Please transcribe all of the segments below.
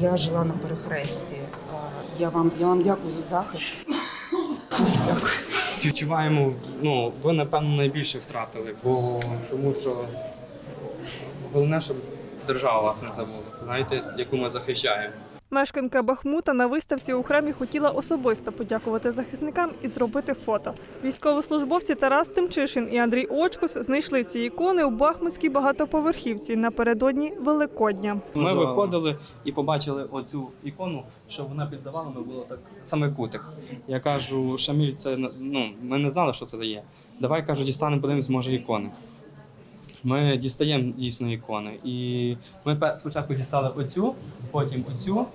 Я жила на перехресті. Я вам, я вам дякую за захист. Дуже дякую. Співчуваємо, ну, ви, напевно, найбільше втратили, бо тому що головне, щоб держава вас не забула, знаєте, яку ми захищаємо. Мешканка Бахмута на виставці у храмі хотіла особисто подякувати захисникам і зробити фото. Військовослужбовці Тарас Тимчишин і Андрій Очкус знайшли ці ікони у Бахмутській багатоповерхівці напередодні Великодня. Ми виходили і побачили оцю ікону, що вона під завалами була так саме кутик. Я кажу, Шаміль, це ну, ми не знали, що це дає. Давай кажу, дістанемо, подивимось, може, ікони. Ми дістаємо дійсно ікони. І ми спочатку дістали оцю, потім оцю,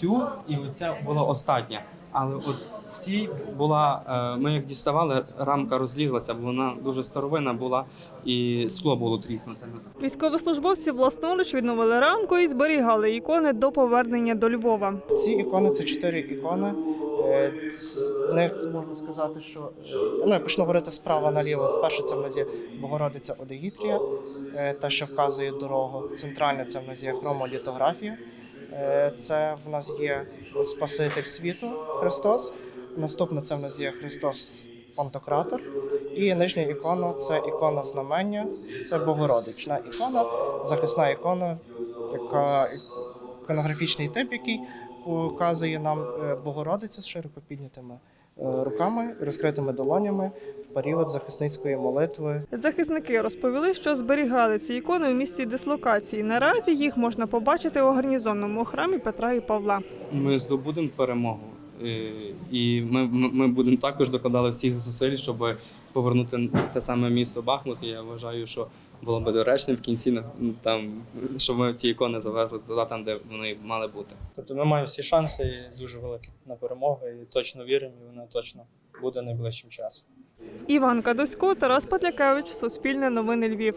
цю, і оця була остання. Але от в цій була, е, ми як діставали, рамка розлізлася, бо вона дуже старовина була, і скло було тріснуте. Військовослужбовці власноруч відновили рамку і зберігали ікони до повернення до Львова. Ці ікони це чотири ікони. Е, В них можна сказати, що е, ну, я почну говорити справа наліво. Перше це в нас є Богородиця Одегітрія, е, та що вказує дорогу. Центральне це в нас є хромолітографія. Е, Це в нас є Спаситель світу Христос. Наступне це в нас є Христос Пантократор. І нижня ікона це ікона знамення, це Богородична ікона, захисна ікона, яка іконографічний тип, який показує нам е, Богородицю з широко піднятими е, руками, розкритими долонями в період захисницької молитви. Захисники розповіли, що зберігали ці ікони у місці дислокації. Наразі їх можна побачити у гарнізонному храмі Петра і Павла. Ми здобудемо перемогу. Е, І ми, ми, будемо також докладали всіх зусиль, щоб повернути те саме місто Бахмут. І я вважаю, що було би доречним в кінці там, щоб ми ті ікони завезли туди, там, де вони мали бути. Тобто ми маємо всі шанси і дуже великі на перемогу, і точно віримо, і вона точно буде найближчим часом. Іван Кадосько, Тарас Петлякевич, Суспільне новини Львів.